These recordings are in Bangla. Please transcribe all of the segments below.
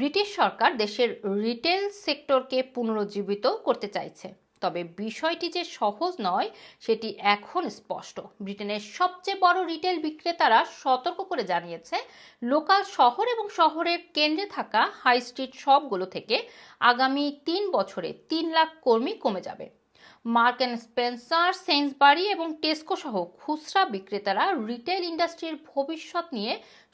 ব্রিটিশ সরকার দেশের রিটেল সেক্টরকে পুনরুজ্জীবিত করতে চাইছে। তবে বিষয়টি যে সহজ নয়, সেটি এখন স্পষ্ট। ব্রিটেনের সবচেয়ে বড় রিটেল বিক্রেতারা সতর্ক করে জানিয়েছে, লোকাল শহর এবং শহরের কেন্দ্রে থাকা হাই স্ট্রিট শপগুলো থেকে আগামী তিন বছরে তিন লাখ কর্মী কমে যাবে। মার্ক অ্যান্ড স্পেন্সার, সেন্সবারি এবং টেস্কো সহ খুচরা বিক্রেতারা রিটেল ইন্ডাস্ট্রির ভবিষ্যৎ নিয়ে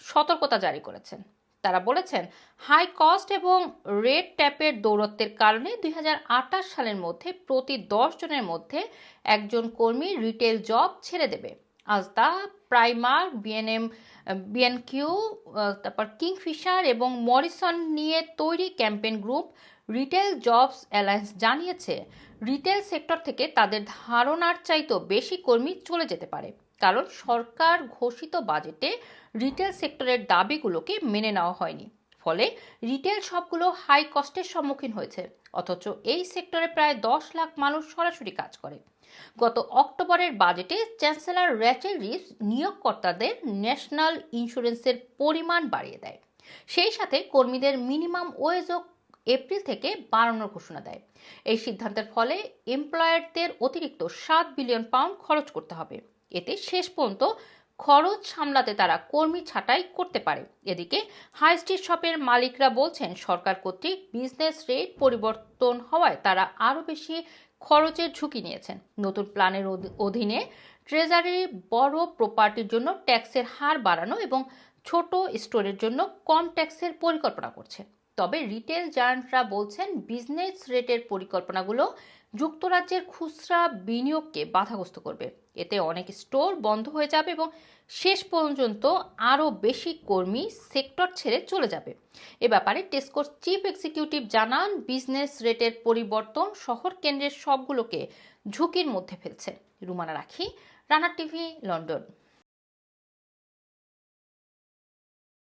সতর্কতা জারি করেছেন। তারা বলেছেন, হাই কস্ট এবং রেড ট্যাপের দৌরত্বের কারণে দুই হাজার আঠাশ সালের মধ্যে প্রতি দশ জনের মধ্যে একজন কর্মী রিটেল জব ছেড়ে দেবে। আজ আজদা Primark, B and M, B and Q তারপর কিংফিশার এবং মরিসন নিয়ে তৈরি campaign group retail jobs alliance জানিয়েছে, রিটেল সেক্টর থেকে তাদের ধারণার চাইতেও বেশি কর্মী চলে যেতে পারে। কারণ সরকার ঘোষিত বাজেটে রিটেল সেক্টরের দাবিগুলোকে মেনে নেওয়া হয়নি। ফলে রিটেল সবগুলো হাই কস্টের সম্মুখীন হয়েছে, অথচ এই সেক্টরে প্রায় দশ লাখ মানুষ সরাসরি কাজ করে। গত অক্টোবরের বাজেটে চ্যান্সেলর র্যাচেল রিভস নিয়োগকর্তাদের ন্যাশনাল ইন্স্যুরেন্সের পরিমাণ বাড়িয়ে দেয়। সেই সাথে কর্মীদের মিনিমাম ওয়েজও এপ্রিল থেকে বাড়ানোর ঘোষণা দেয়। এই সিদ্ধান্তের ফলে এমপ্লয়ারদের অতিরিক্ত সাত বিলিয়ন পাউন্ড খরচ করতে হবে। এতে শেষ পর্যন্ত খরচ সামলাতে তারা কর্মী ছাঁটাই করতে পারে। এদিকে হাই স্ট্রিট শপের মালিকরা বলছেন, সরকার কর্তৃক বিজনেস রেট পরিবর্তন হওয়ায় তারা আরও বেশি খরচের ঝুঁকি নিয়েছেন। নতুন প্ল্যানের অধীনে ট্রেজারি বড় প্রপার্টির জন্য ট্যাক্সের হার বাড়ানো এবং ছোট স্টোরের জন্য কম ট্যাক্সের পরিকল্পনা করছে। তবে রিটেল জায়ান্টরা বলছেন বিজনেস রেটের পরিকল্পনাগুলো যুক্তরাজ্যের খুচরা বিনিয়োগকে বাধাগ্রস্ত করবে। এতে অনেক স্টোর বন্ধ হয়ে যাবে এবং শেষ পর্যন্ত আরও বেশি কর্মী সেক্টর ছেড়ে চলে যাবে। এ ব্যাপারে টেস্কোর চিফ এক্সিকিউটিভ জানান বিজনেস রেটের পরিবর্তন শহর কেন্দ্রের সবগুলোকে ঝুঁকির মধ্যে ফেলছে। রুমানা রাখি, রানা টিভি, লন্ডন।